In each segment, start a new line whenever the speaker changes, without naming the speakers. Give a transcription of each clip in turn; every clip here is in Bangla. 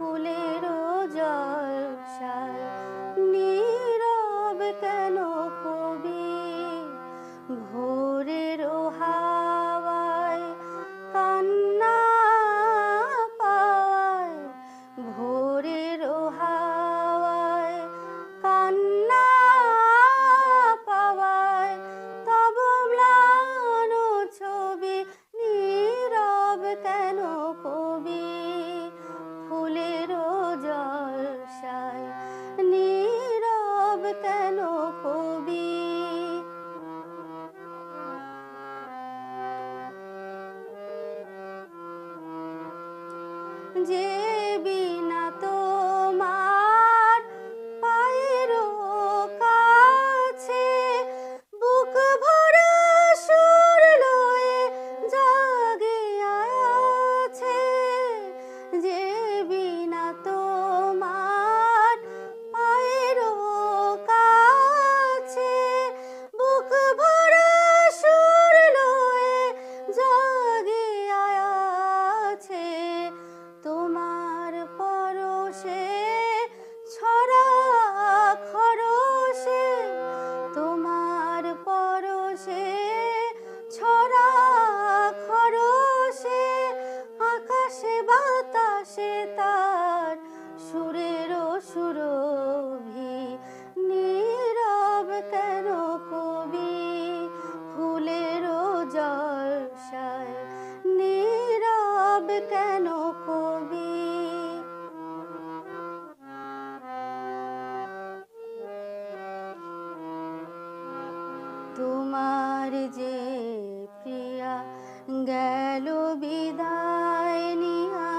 ফুলের জল সা যে তোমার যে প্রিয়া গেল বিদায় নিয়া।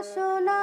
বাসনা